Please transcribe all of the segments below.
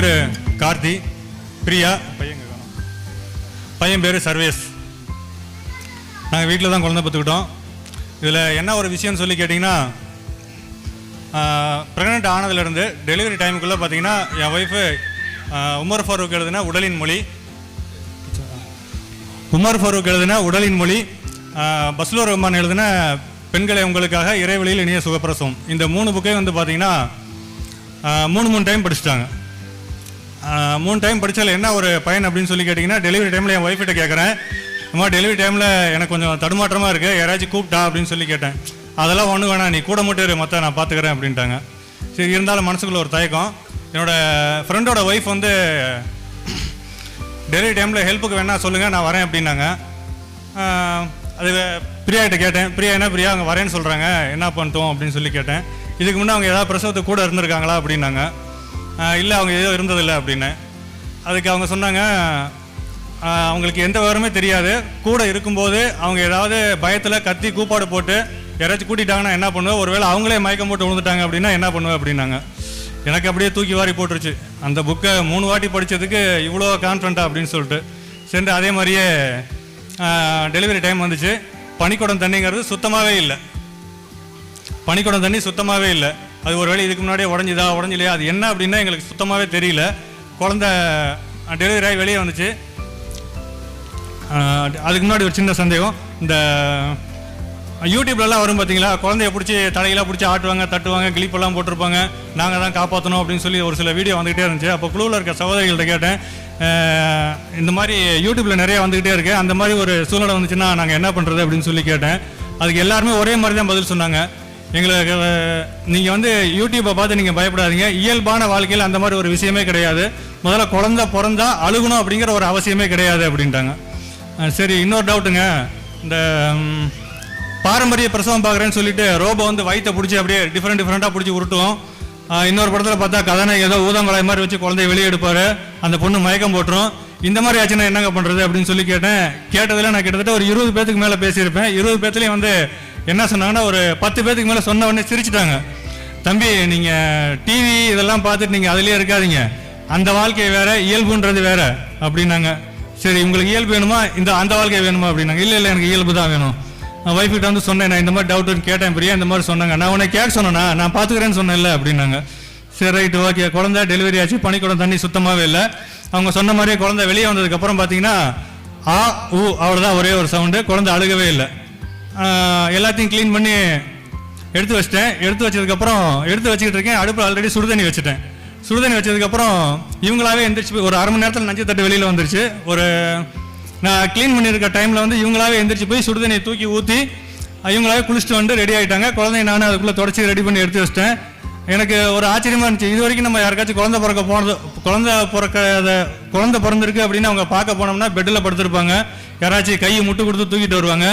பேர் கார்த்தி பிரியா பையன் பையன் பேர் சர்வேஸ். நாங்கள் வீட்டில் தான் குழந்தை பார்த்துக்கிட்டோம் இதில் என்ன ஒரு விஷயம்னு சொல்லி கேட்டிங்கன்னா ப்ரெக்னென்ட் ஆனதுலேருந்து டெலிவரி டைமுக்குள்ளே பார்த்தீங்கன்னா என் ஒய்ஃபு உமர் ஃபாரூக் எழுதின உடலின் மொழி உமர் ஃபாரூக் எழுதின உடலின் மொழி ஆஹ், பஸ்லூர் ரஹ்மான் எழுதின பெண்களை உங்களுக்காக இறைவழியில் இனிய சுகப்பிரசவம். இந்த மூணு புக்கையும் வந்து பார்த்தீங்கன்னா மூணு மூணு டைம் படிச்சுட்டாங்க. மூணு டைம் படித்தால என்ன ஒரு பயன் அப்படின்னு சொல்லி கேட்டிங்கன்னா டெலிவரி டைமில் என் ஒய்ஃபிட்ட கேட்குறேன் அம்மா டெலிவரி டைமில் எனக்கு கொஞ்சம் தடுமாற்றமாக இருக்குது யாராச்சும் கூப்பிட்டா அப்படின்னு சொல்லி கேட்டேன். அதெல்லாம் ஒன்றும் வேணாம். நீ கூட மட்டும் இரு மற்ற நான் பார்த்துக்கிறேன் அப்படின்ட்டாங்க. சரி இருந்தாலும் மனசுக்குள்ள ஒரு தயக்கம். என்னோடய ஃப்ரெண்டோட ஒய்ஃப் வந்து டெலிவரி டைமில் ஹெல்ப்புக்கு வேணால் சொல்லுங்கள் நான் வரேன் அப்படின்னாங்க. அது பிரியாகிட்ட கேட்டேன். பிரியா என்ன பிரியா? அவங்க வரேன்னு சொல்கிறாங்க என்ன பண்ணிட்டோம் அப்படின்னு சொல்லி கேட்டேன். இதுக்கு முன்னே அவங்க ஏதாவது பிரசவத்துக்கு கூட இருந்திருக்காங்களா அப்படின்னாங்க. இல்லை அவங்க ஏதோ இருந்ததில்லை அப்படின்னு. அதுக்கு அவங்க சொன்னாங்க அவங்களுக்கு எந்த விவரமே தெரியாது. கூட இருக்கும்போது அவங்க ஏதாவது பயத்தில் கத்தி கூப்பாடு போட்டு யாராச்சும் கூட்டிட்டாங்கன்னா என்ன பண்ணுவேன் ஒருவேளை அவங்களே மயக்கம் போட்டு விழுந்துட்டாங்க அப்படின்னா என்ன பண்ணுவேன் அப்படின்னாங்க. எனக்கு அப்படியே தூக்கி வாரி போட்டுருச்சு. அந்த புக்கை மூணு வாட்டி படித்ததுக்கு இவ்வளோ கான்ஃபிடண்ட்டா அப்படின்னு சொல்லிட்டு. சென்று அதே மாதிரியே டெலிவரி டைம் வந்துச்சு. பனிக்குடம் தண்ணிங்கிறது சுத்தமாகவே இல்லை. பனிக்குடம் தண்ணி சுத்தமாகவே இல்லை. அது ஒரு வேளை இதுக்கு முன்னாடியே உடஞ்சுதா உடஞ்சிலையா அது என்ன அப்படின்னா எங்களுக்கு சுத்தமாகவே தெரியல. குழந்த டெலிவரி ஆகி வெளியே வந்துச்சு. அதுக்கு முன்னாடி ஒரு சின்ன சந்தேகம். இந்த யூடியூப்லலாம் வரும் பார்த்தீங்களா? குழந்தைய பிடிச்சி தலையெல்லாம் பிடிச்சி ஆட்டுவாங்க தட்டுவாங்க கிளிப்பெல்லாம் போட்டிருப்பாங்க. நாங்கள் தான் காப்பாற்றணும் அப்படின்னு சொல்லி ஒரு சில வீடியோ வந்துகிட்டே இருந்துச்சு. அப்போ குழுவில் இருக்க சகோதரிகள்கிட்ட கேட்டேன். இந்த மாதிரி யூடியூப்பில் நிறைய வந்துக்கிட்டே இருக்கு. அந்த மாதிரி ஒரு சூழ்நிலை வந்துச்சுன்னா நாங்கள் என்ன பண்ணுறது அப்படின்னு சொல்லி கேட்டேன். அதுக்கு எல்லாருமே ஒரே மாதிரி தான் பதில் சொன்னாங்க. எங்களுக்கு நீங்கள் வந்து யூடியூப்பை பார்த்து நீங்கள் பயப்படாதீங்க. இயல்பான வாழ்க்கையில் அந்த மாதிரி ஒரு விஷயமே கிடையாது. முதல்ல குழந்த பிறந்தா அழுகணும் அப்படிங்கிற ஒரு அவசியமே கிடையாது அப்படின்ட்டாங்க. சரி இன்னொரு டவுட்டுங்க இந்த பாரம்பரிய பிரசவம் பார்க்குறேன்னு சொல்லிட்டு ரோபோ வந்து வயிற்றை பிடிச்சி அப்படியே டிஃப்ரெண்ட் டிஃப்ரெண்ட்டாக பிடிச்சி உருட்டுவோம் இன்னொரு படத்தில் பார்த்தா கதனை ஏதோ ஊதங்கலாய் மாதிரி வச்சு குழந்தைய வெளியே எடுப்பார். அந்த பொண்ணு மயக்கம் போட்டுரும். இந்த மாதிரி ஆச்சுன்னா என்னங்க பண்ணுறது அப்படின்னு சொல்லி கேட்டேன். கேட்டதில் நான் கிட்டத்தட்ட ஒரு இருபது பேத்துக்கு மேலே பேசியிருப்பேன். இருபது பேத்துலேயும் வந்து என்ன சொன்னாங்கன்னா ஒரு பத்து பேத்துக்கு மேலே சொன்ன உடனே சிரிச்சிட்டாங்க. தம்பி நீங்கள் டிவி இதெல்லாம் பார்த்துட்டு நீங்கள் அதுலேயே இருக்காதீங்க. அந்த வாழ்க்கை வேற இயல்புன்றது வேற அப்படின்னாங்க. சரி உங்களுக்கு இயல்பு வேணுமா? இந்த அந்த வாழ்க்கை வேணுமா? அப்படின்னாங்க. இல்லை இல்லை எனக்கு இயல்பு தான் வேணும். நான் ஒய்ஃப் கிட்ட வந்து சொன்னேன் நான் இந்த மாதிரி டவுட்னு கேட்டேன் பிரியா இந்த மாதிரி சொன்னாங்க. நான் உன்னை கேட்க சொன்னேன்னா நான் பார்த்துக்கிறேன்னு சொன்னேன்ல அப்படின்னாங்க. சரி ரைட்டு ஓகே குழந்தை டெலிவரி ஆச்சு. பனிக்குடம் தண்ணி சுத்தமாகவே இல்லை. அவங்க சொன்ன மாதிரியே குழந்தை வெளியே வந்ததுக்கப்புறம் பார்த்தீங்கன்னா ஆ ஊ அவ்வளோதான் ஒரே ஒரு சவுண்டு குழந்தை அழுகவே இல்லை. எல்லாத்தையும் க்ளீன் பண்ணி எடுத்து வச்சிட்டேன். எடுத்து வச்சதுக்கப்புறம் எடுத்து வச்சுக்கிட்டு இருக்கேன். அடுப்பில் ஆல்ரெடி சுடுதண்ணி வச்சுட்டேன். சுடுதண்ணி வச்சதுக்கப்புறம் இவங்களாவே எந்திரிச்சு போய் ஒரு அரை மணி நேரத்தில் நஞ்சு தட்டு வெளியில் வந்துருச்சு. ஒரு நான் க்ளீன் பண்ணியிருக்க டைமில் வந்து இவங்களாவே எந்திரிச்சு போய் சுடுதண்ணியை தூக்கி ஊற்றி இவங்களாவே குளிச்சுட்டு வந்து ரெடி ஆகிட்டாங்க குழந்தைய நானும் அதுக்குள்ளே தொடச்சி ரெடி பண்ணி எடுத்து வச்சிட்டேன். எனக்கு ஒரு ஆச்சரியமா இருந்துச்சு. இது வரைக்கும் நம்ம யாருக்காச்சும் குழந்தை பிறக்க போனது குழந்தை பிறக்காத குழந்தை பிறந்திருக்கு அப்படின்னு அவங்க பார்க்க போனோம்னா பெட்டில் படுத்திருப்பாங்க. யாராச்சும் கையை முட்டு கொடுத்து தூக்கிட்டு வருவாங்க.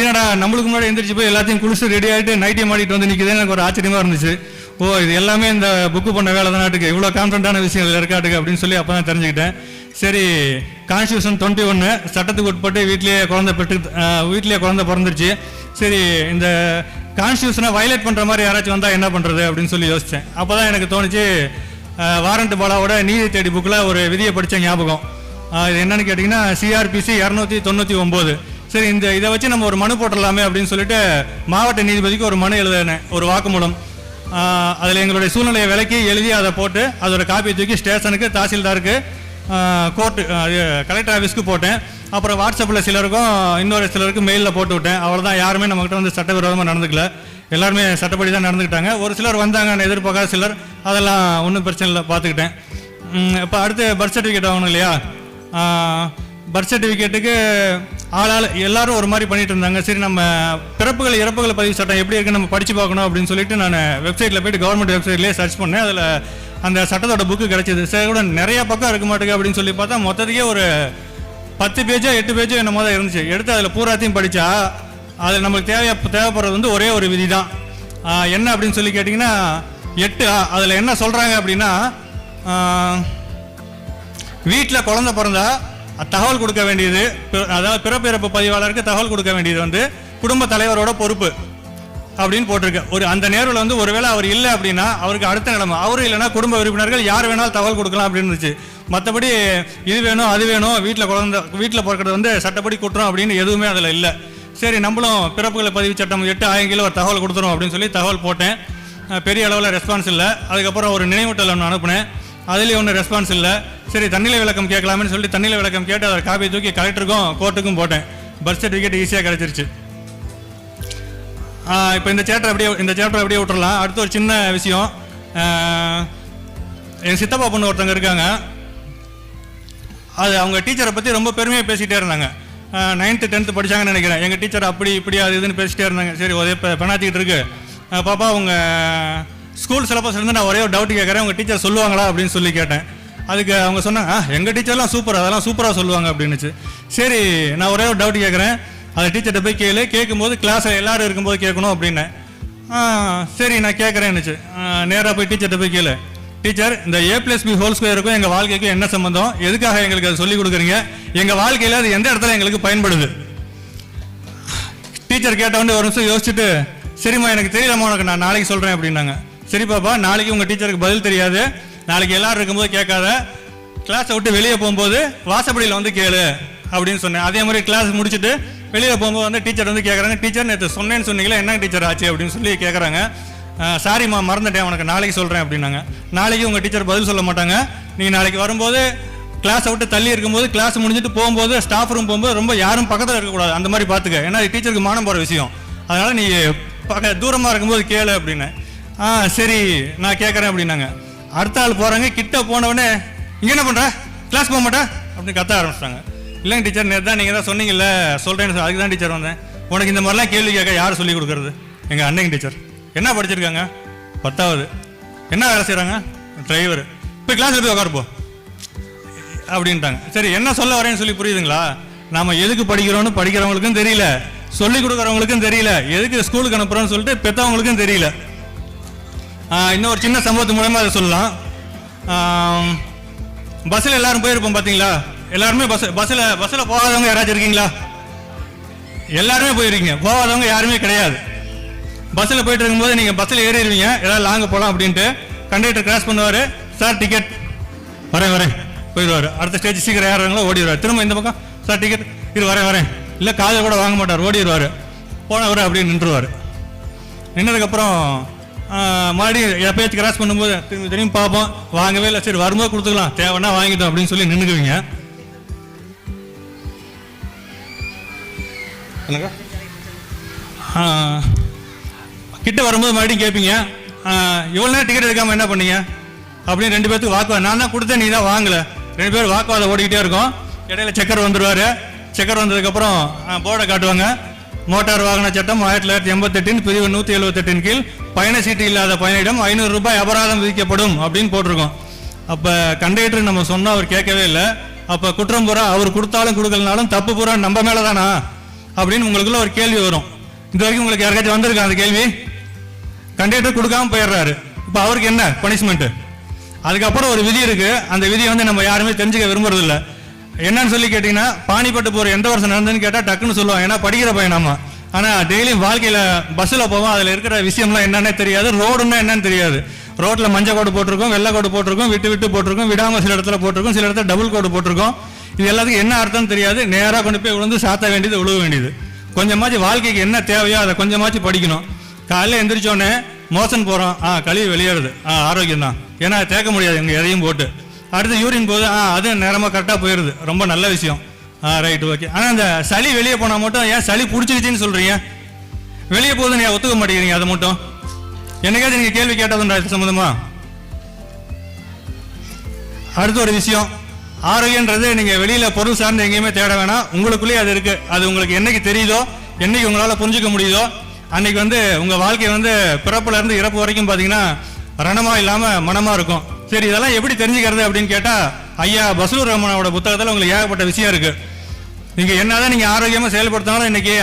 ஏன்னா நம்மளுக்கு முன்னாடி எந்திரிச்சு போய் எல்லாத்தையும் குளிச்சு ரெடி ஆகிட்டு நைட்டே மாட்டிட்டு வந்து நிற்கிது எனக்கு ஒரு ஆச்சரியமா இருந்துச்சு. ஓ இது எல்லாமே இந்த புக்கு பண்ண வேலை தான் நாட்டுக்கு இவ்வளோ கான்ஃபிடண்டான விஷயம் இதில் இருக்காட்டுக்கு அப்படின்னு சொல்லி அப்போ தான் தெரிஞ்சுக்கிட்டேன். சரி கான்ஸ்டியூஷன் டுவெண்ட்டி ஒன்று சட்டத்துக்கு உட்பட்டு வீட்லேயே குழந்தை பெற்று ஆஹ், வீட்லேயே குழந்தை பிறந்துருச்சு. சரி இந்த கான்ஸ்டியூஷனை வயலேட் பண்ணுற மாதிரி யாராச்சும் வந்தால் என்ன பண்ணுறது அப்படின்னு சொல்லி யோசித்தேன் அப்போ தான் எனக்கு தோணுச்சு வாரண்ட் பாலாவோட நீதி தேடி புக்கில் ஒரு விதியை படித்த ஞாபகம். இது என்னன்னு கேட்டிங்கன்னா சிஆர்பிசி இரநூத்தி தொண்ணூற்றி ஒம்பது. சரி இந்த இதை வச்சு நம்ம ஒரு மனு போட்டுடலாமே அப்படின்னு சொல்லிட்டு மாவட்ட நீதிபதிக்கு ஒரு மனு எழுதினேன் ஒரு வாக்குமூலம். அதில் எங்களுடைய சூழ்நிலையை விலக்கி எழுதி அதை போட்டு அதோட காப்பி தூக்கி ஸ்டேஷனுக்கு தாசில்தாருக்கு கோர்ட்டு கலெக்டர் ஆஃபீஸ்க்கு போட்டேன். அப்புறம் வாட்ஸ்அப்பில் சிலருக்கும் இன்னொரு சிலருக்கும் மெயிலில் போட்டு விட்டேன். அவ்வளோதான் யாருமே நம்மகிட்ட வந்து சட்டவிரோதமாக நடந்துக்கல. எல்லாருமே சட்டப்படி தான் நடந்துக்கிட்டாங்க. ஒரு சிலர் வந்தாங்க நான் எதிர்பார்க்காத சிலர். அதெல்லாம் ஒன்றும் பிரச்சனை இல்லை பார்த்துக்கிட்டேன். இப்போ அடுத்து பர்த் சர்டிஃபிகேட் ஆகணும் இல்லையா? பர்த் சர்டிஃபிகேட்டுக்கு ஆளாள் எல்லாரும் ஒரு மாதிரி பண்ணிட்டு இருந்தாங்க. சரி நம்ம பிறப்புகள் இறப்புகள் பதிவு சட்டம் எப்படி இருக்குன்னு நம்ம படிச்சு பார்க்கணும் அப்படின்னு சொல்லிட்டு நான் வெப்சைட்டில் போயிட்டு கவர்மெண்ட் வெப்சைட்லேயே சர்ச் பண்ணேன். அதில் அந்த சட்டத்தோட புக்கு கிடச்சிது. சரி கூட நிறையா பக்கம் இருக்க மாட்டேங்குது அப்படின்னு சொல்லி பார்த்தா மொத்தத்துக்கே ஒரு பத்து பேஜோ எட்டு பேஜோ என்னமோ தான் இருந்துச்சு. எடுத்து அதில் பூராத்தையும் படித்தா அதில் நம்மளுக்கு தேவையா தேவைப்படுறது வந்து ஒரே ஒரு விதி தான் என்ன அப்படின்னு சொல்லி கேட்டிங்கன்னா எட்டு அதில் என்ன சொல்கிறாங்க அப்படின்னா வீட்டில் குழந்த பிறந்தா தகவல் கொடுக்க வேண்டியது அதாவது பிறப்பிறப்பு பதிவாளருக்கு தகவல் கொடுக்க வேண்டியது வந்து குடும்ப தலைவரோட பொறுப்பு அப்படின்னு போட்டிருக்கு. ஒரு அந்த நேரில் வந்து ஒருவேளை அவர் இல்லை அப்படின்னா அவருக்கு அடுத்த நிலைமை. அவரும் இல்லைன்னா குடும்ப உறுப்பினர்கள் யார் வேணாலும் தகவல் கொடுக்கலாம் அப்படின்னு இருந்துச்சு. மற்றபடி இது வேணும் அது வேணும் வீட்டில் குழந்த வீட்டில் பிறக்கிறது வந்து சட்டப்படி குற்றம் அப்படின்னு எதுவுமே அதில் இல்லை. சரி நம்மளும் பிறப்புகளை பதிவு சட்டம் எட்டு ஆயிரம் ஒரு தகவல் கொடுத்துரும் அப்படின்னு சொல்லி தகவல் போட்டேன். பெரிய அளவில் ரெஸ்பான்ஸ் இல்லை. அதுக்கப்புறம் ஒரு நினைவூட்டல் ஒன்று அனுப்புனேன். அதுலேயும் ஒன்றும் ரெஸ்பான்ஸ் இல்லை. சரி தண்ணில விளக்கம் கேட்கலாம்னு சொல்லி தண்ணில விளக்கம் கேட்டு அதை காப்பி தூக்கி கலெக்டருக்கும் கோர்ட்டுக்கும் போட்டேன். பர்த் சர்டிஃபிகேட் ஈஸியாக கிடச்சிருச்சு. இப்போ இந்த சேப்டர் அப்படியே இந்த சேப்டர் அப்படியே விட்டுறலாம். அடுத்து ஒரு சின்ன விஷயம். என் சித்தப்பா பொண்ணு ஒருத்தங்க இருக்காங்க. அது அவங்க டீச்சரை பற்றி ரொம்ப பெருமையாக பேசிகிட்டே இருந்தாங்க. நைன்த்து டென்த்து படிச்சாங்கன்னு நினைக்கிறேன். எங்கள் டீச்சர் அப்படி இப்படி அது இதுன்னு பேசிகிட்டே இருந்தாங்க. சரி ஒரே இப்போ பெணாத்திக்கிட்டு இருக்கு. பாப்பா உங்கள் ஸ்கூல் சிலபஸ் இருந்து நான் ஒரே ஒரு டவுட் கேட்குறேன் உங்கள் டீச்சர் சொல்லுவாங்களா அப்படின்னு சொல்லி கேட்டேன். அதுக்கு அவங்க சொன்னாங்க ஆ எங்கள் டீச்சர்லாம் சூப்பர் அதெல்லாம் சூப்பராக சொல்லுவாங்க அப்படின்னுச்சு. சரி நான் ஒரே ஒரு டவுட் கேட்குறேன் அதை டீச்சர்கிட்ட போய் கேளு. கேட்கும்போது கிளாஸில் எல்லாரும் இருக்கும்போது கேட்கணும் அப்படின்னேன். சரி நான் கேட்குறேன்னுச்சு நேராக போய் டீச்சர்கிட்ட போய் கேளு. டீச்சர் இந்த ஏ பிளஸ் பி ஹோல் ஸ்கொயருக்கும் எங்கள் வாழ்க்கைக்கும் என்ன சம்மந்தம் எதுக்காக எங்களுக்கு அதை சொல்லிக் கொடுக்குறீங்க? எங்கள் வாழ்க்கையில் அது எந்த இடத்துல எங்களுக்கு பயன்படுது? டீச்சர் கேட்டவொடனே ஒரு நிமிஷம் யோசிச்சுட்டு சரிம்மா எனக்கு தெரியலம்மா உனக்கு நான் நாளைக்கு சொல்கிறேன் அப்படின்னாங்க. சரி பாப்பா நாளைக்கு உங்கள் டீச்சருக்கு பதில் தெரியாது. நாளைக்கு எல்லோரும் இருக்கும்போது கேட்காத. கிளாஸை விட்டு வெளியே போகும்போது வாசப்படியில் வந்து கேளு அப்படின்னு சொன்னேன். அதே மாதிரி கிளாஸ் முடிச்சுட்டு வெளியில் போகும்போது வந்து டீச்சர் வந்து கேட்குறாங்க டீச்சர் நேற்று சொன்னேன்னு சொன்னீங்களா என்ன டீச்சர் ஆச்சு அப்படின்னு சொல்லி கேட்குறாங்க சாரிம்மா மறந்துட்டேன். உனக்கு நாளைக்கு சொல்கிறேன் அப்படின்னாங்க. நாளைக்கு உங்கள் டீச்சர் பதில் சொல்ல மாட்டாங்க. நீங்கள் நாளைக்கு வரும்போது கிளாஸை விட்டு தள்ளி இருக்கும்போது கிளாஸ் முடிஞ்சுட்டு போகும்போது ஸ்டாஃப் ரூம் போகும்போது ரொம்ப யாரும் பக்கத்தில் இருக்கக்கூடாது. அந்த மாதிரி பார்த்துக்க ஏன்னா டீச்சருக்கு மானம் போகிற விஷயம். அதனால் நீ பக்க தூரமாக இருக்கும்போது கேளு அப்படின்னு. ஆ சரி நான் கேட்குறேன் அப்படின்னாங்க. அடுத்த ஆள் போகிறாங்க கிட்ட போனவொடனே இங்கே என்ன பண்ணுற கிளாஸ் போக மாட்டேன் அப்படின்னு கத்த ஆரம்பிச்சிட்டாங்க. இல்லைங்க டீச்சர் நேற்று தான் நீங்கள் தான் சொன்னீங்கல்ல சொல்கிறேன்னு அதுக்கு தான் டீச்சர் வந்தேன். உனக்கு இந்த மாதிரிலாம் கேள்வி கேட்க யார் சொல்லி கொடுக்குறது? எங்கள் அன்னைங்க டீச்சர் என்ன படிச்சிருக்காங்க? பத்தாவது. என்ன வேலை செய்கிறாங்க டிரைவர் போய் கிளாஸில் போய் உட்காருப்போ அப்படின்ட்டாங்க. சரி என்ன சொல்ல வரேன்னு சொல்லி புரியுதுங்களா? நாம் எதுக்கு படிக்கிறோம்னு படிக்கிறவங்களுக்கும் தெரியல. சொல்லிக் கொடுக்குறவங்களுக்கும் தெரியல. எதுக்கு ஸ்கூலுக்கு அனுப்புகிறோன்னு சொல்லிட்டு பெற்றவங்களுக்கும் தெரியல. இன்னும் ஒரு சின்ன சம்பவத்து மூலமாக அதை சொல்லலாம். பஸ்ஸில் எல்லாரும் போயிருப்போம் பார்த்தீங்களா எல்லாருமே பஸ் பஸ்ஸில் பஸ்ஸில் போகாதவங்க யாராச்சும் இருக்கீங்களா? எல்லாருமே போயிருக்கீங்க. போகாதவங்க யாருமே கிடையாது. பஸ்ஸில் போயிட்டு இருக்கும்போது நீங்கள் பஸ்ஸில் ஏறிடுவீங்க. ஏதாவது லாங்க போகலாம் அப்படின்ட்டு கண்டக்டர் கிராஸ் பண்ணுவார். சார் டிக்கெட் வரேன் வரேன். போயிடுவார். அடுத்த ஸ்டேஜ் சீக்கிரம் ஏறாங்களோ ஓடிடுவார். திரும்ப இந்த பக்கம். சார் டிக்கெட் இது வரேன் வரேன். இல்லை காதை கூட வாங்க மாட்டார். ஓடிடுவார். போனவர் அப்படியே நின்றுவார். நின்னதுக்கப்புறம் மறுபடியும் எப்பயாச்சும் கிராஸ் பண்ணும்போது திரும்பி திரும்பி பார்ப்போம். வாங்கவே இல்லை. சரி வரும்போது கொடுத்துக்கலாம். தேவைன்னா வாங்கிட்டோம் அப்படின்னு சொல்லி நின்றுக்குவீங்க. என்னக்கா ஆ, கிட்ட வரும்போது மறுபடியும் கேட்பீங்க இவ்வளோ நேரம் டிக்கெட் எடுக்காமல் என்ன பண்ணீங்க? அப்படின்னு ரெண்டு பேர்த்துக்கு வாக்குவாதம். நான் தான் கொடுத்தேன் நீ தான் வாங்கலை. ரெண்டு பேரும் வாக்குவாதம் ஓடிக்கிட்டே இருக்கும். இடையில செக்கர் வந்துடுவார் செக்கர் வந்ததுக்கப்புறம் போர்டை காட்டுவாங்க. மோட்டார் வாகன சட்டம் ஆயிரத்தி தொள்ளாயிரத்தி எண்பத்தெட்டின் பிரிவு நூற்றி எழுபத்தெட்டின் கீழ் பயண சீட்டு இல்லாத பயணியிடம் ஐநூறு ரூபாய் அபராதம் விதிக்கப்படும் அப்படின்னு போட்டிருக்கோம். அப்போ கண்டக்டர் நம்ம சொன்னால் அவர் கேட்கவே இல்லை. அப்போ குற்றம் பூரா அவர் கொடுத்தாலும் கொடுக்கலனாலும் தப்பு பூரா நம்ம மேலே தானா அப்படின்னு உங்களுக்குள்ள ஒரு கேள்வி வரும். இது வரைக்கும் உங்களுக்கு யாருக்காச்சும் வந்திருக்கா அந்த கேள்வி? கண்டக்டர் கொடுக்காம போயிடுறாரு. இப்போ அவருக்கு என்ன பனிஷ்மெண்ட் அதுக்கப்புறம் ஒரு விதி இருக்கு. அந்த விதியை வந்து நம்ம யாருமே தெரிஞ்சுக்க விரும்புறது இல்லை என்னன்னு சொல்லி கேட்டீங்கன்னா பானிப்பட்டு போற எந்த வருஷம் நடந்ததுன்னு கேட்டா டக்குன்னு சொல்லுவாங்க. ஏன்னா படிக்கிற பையன் நம்ம. ஆனா டெய்லியும் வாழ்க்கையில பஸ்ஸில் போவோம். அதுல இருக்கிற விஷயம்லாம் என்னன்னே தெரியாது. ரோடுன்னா என்னன்னு தெரியாது. ரோட்ல மஞ்சள் கோடு போட்டிருக்கோம் வெள்ளை கோடு போட்டிருக்கோம் விட்டு விட்டு போட்டிருக்கோம் விடாம சில இடத்துல போட்டிருக்கோம் சில இடத்துல டபுள் கோடு போட்டிருக்கோம். இது எல்லாத்துக்கும் என்ன அர்த்தம் தெரியாது. நேராக கொண்டு போய் விழுந்து சாத்த வேண்டியது விழுக வேண்டியது. கொஞ்சமாச்சு வாழ்க்கைக்கு என்ன தேவையோ அதை கொஞ்சமாச்சு படிக்கணும். காலையில் எந்திரிச்சோடனே மோசன் போகிறோம் ஆ கழிவு வெளியேறுது. ஆ ஆரோக்கியம் தான் ஏன்னா தேக்க முடியாது. எங்கள் எதையும் போட்டு. அடுத்து யூரின் போகுது ஆ அது நேரமாக கரெக்டாக போயிடுது ரொம்ப நல்ல விஷயம். ஆ ரைட் ஓகே ஆனால் அந்த சளி வெளியே போனால் மட்டும் ஏன் சளி பிடிச்சிக்கிச்சின்னு சொல்கிறீங்க வெளியே போகுதுன்னு ஏன் ஒத்துக்க மாட்டேங்கிறீங்க அதை மட்டும். என்னைக்காவது நீங்கள் கேள்வி கேட்டதுண்டா இது சம்மந்தமா அடுத்த ஒரு விஷயம். ஆரோக்கியன்றது நீங்கள் வெளியில் பொருள் சார்ந்து எங்கேயுமே தேட வேணாம். உங்களுக்குள்ளேயே அது இருக்குது அது உங்களுக்கு என்னைக்கு தெரியுதோ என்னைக்கு உங்களால் புரிஞ்சுக்க முடியுதோ அன்னைக்கு வந்து உங்கள் வாழ்க்கை வந்து பிறப்புல இருந்து இறப்பு வரைக்கும் பார்த்தீங்கன்னா ரணமாக இல்லாமல் மனமாக இருக்கும். சரி இதெல்லாம் எப்படி தெரிஞ்சுக்கிறது அப்படின்னு கேட்டால் ஐயா பசூர் ரமணாவோட புத்தகத்தில் உங்களுக்கு ஏகப்பட்ட விஷயம் இருக்குது நீங்கள் என்ன தான் நீங்கள் ஆரோக்கியமாக செயல்படுத்தினாலும் இன்றைக்கி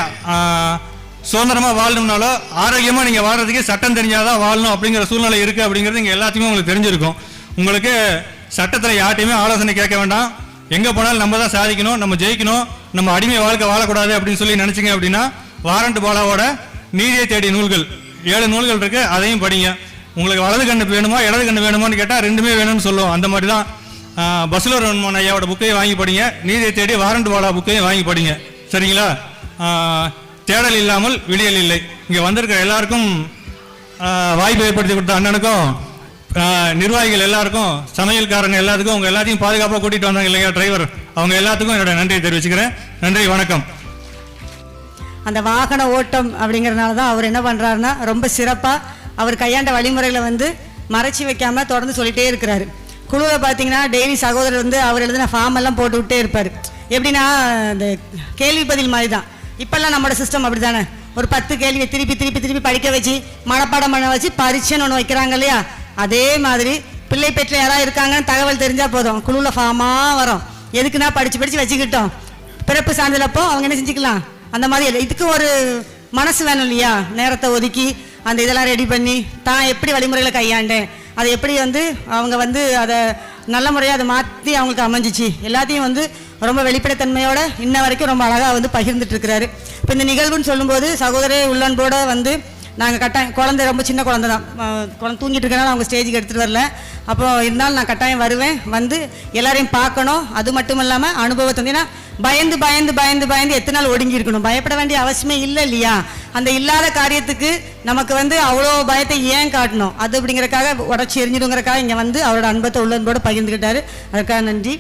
சுதந்திரமாக வாழணும்னாலோ ஆரோக்கியமாக நீங்கள் வாழ்றதுக்கு சட்டம் தெரிஞ்சாதான் வாழணும் அப்படிங்கிற சூழ்நிலை இருக்குது அப்படிங்கிறது இங்கே எல்லாத்தையுமே உங்களுக்கு தெரிஞ்சிருக்கும். உங்களுக்கு சட்டத்தில் யார்ட்டையுமே ஆலோசனை கேட்க வேண்டாம். எங்கே போனாலும் நம்ம தான் சாதிக்கணும் நம்ம ஜெயிக்கணும் நம்ம அடிமை வாழ்க்கை வாழக்கூடாது அப்படின்னு சொல்லி நினச்சிங்க அப்படின்னா வாரண்ட் பாலாவோட நீதியை தேடிய நூல்கள். ஏழு நூல்கள் இருக்கு அதையும் படிங்க. உங்களுக்கு வலது கண்ணு வேணுமா இடது கண்ணு வேணுமான்னு கேட்டால் ரெண்டுமே வேணும்னு சொல்லுவோம். அந்த மாதிரி தான் பஸ்ல ரன்மோகன் ஐயாவோட புக்கையும் வாங்கி படிங்க. நீதியை தேடி வாரண்ட் வாலா புக்கையும் வாங்கி படிங்க. சரிங்களா? தேடல் இல்லாமல் விடியல் இல்லை. இங்கே வந்திருக்கிற எல்லாருக்கும் வாய்ப்பு ஏற்படுத்தி கொடுத்த அண்ணனுக்கும் நிர்வாகிகள் எல்லாருக்கும் சமையல்காரங்க எல்லாத்துக்கும் உங்கள் எல்லாத்தையும் பாதுகாப்பாக கூட்டிகிட்டு வந்தாங்க இல்லையா டிரைவர் அவங்க எல்லாத்துக்கும் என்னோட நன்றியை தெரிவிச்சுக்கிறேன். நன்றி வணக்கம். அந்த வாகன ஓட்டம் அப்படிங்கிறனால தான் அவர் என்ன பண்ணுறாருன்னா ரொம்ப சிறப்பாக அவர் கையாண்ட வழிமுறைகளை வந்து மறைச்சி வைக்காமல் தொடர்ந்து சொல்லிகிட்டே இருக்கிறாரு. குழுவில் பார்த்தீங்கன்னா டெய்லி சகோதரர் வந்து அவர் எழுதின ஃபார்ம் எல்லாம் போட்டு விட்டே இருப்பார். எப்படின்னா இந்த கேள்வி பதில் மாதிரி தான் இப்போல்லாம் நம்மளோட சிஸ்டம் அப்படி தானே ஒரு பத்து கேள்வியை திருப்பி திருப்பி திருப்பி படிக்க வச்சு மனப்பாடம் பண்ண வச்சு பரீட்சைன்னு ஒன்று வைக்கிறாங்க இல்லையா? அதே மாதிரி பிள்ளை பெற்ற யாராவது இருக்காங்கன்னு தகவல் தெரிஞ்சால் போதும். குழுவில் ஃபார்மாக வரும். எதுக்குன்னா படித்து படித்து வச்சுக்கிட்டோம். பிறப்பு சான்றிதழப்போ அவங்க என்ன செஞ்சுக்கலாம்? அந்த மாதிரி இதுக்கு ஒரு மனசு வேணும் இல்லையா? நேரத்தை ஒதுக்கி அந்த இதெல்லாம் ரெடி பண்ணி தான் எப்படி வழிமுறைகளை கையாண்டேன்? அதை எப்படி வந்து அவங்க வந்து அதை நல்ல முறையாக அதை மாற்றி அவங்களுக்கு அமைஞ்சிச்சு? எல்லாத்தையும் வந்து ரொம்ப வெளிப்படைத்தன்மையோட இன்ன வரைக்கும் ரொம்ப அழகாக வந்து பகிர்ந்துட்டு இருக்கிறாரு. இப்போ இந்த நிகழ்வுன்னு சொல்லும்போது சகோதரே உள்ளன்போட வந்து நாங்கள் கட்டாயம் குழந்தை ரொம்ப சின்ன குழந்தை தான். குழந்தை தூங்கிட்டு இருக்கனால அவங்க ஸ்டேஜுக்கு எடுத்துகிட்டு வரல. அப்போ இருந்தாலும் நான் கட்டாயம் வருவேன். வந்து எல்லாரையும் பார்க்கணும். அது மட்டும் இல்லாமல் அனுபவத்தை வந்து ஏன்னா பயந்து பயந்து பயந்து பயந்து எத்தனை நாள் ஒடுங்கி இருக்கணும். பயப்பட வேண்டிய அவசியமே இல்லை இல்லையா? அந்த இல்லாத காரியத்துக்கு நமக்கு வந்து அவ்வளோ பயத்தை ஏன் காட்டணும்? அது அப்படிங்கிறக்காக உடச்சி எரிஞ்சிடுங்கிறக்காக இங்கே வந்து அவரோட அன்பத்தை உள்ளன்போடு பகிர்ந்துக்கிட்டாரு அதுக்காக நன்றி.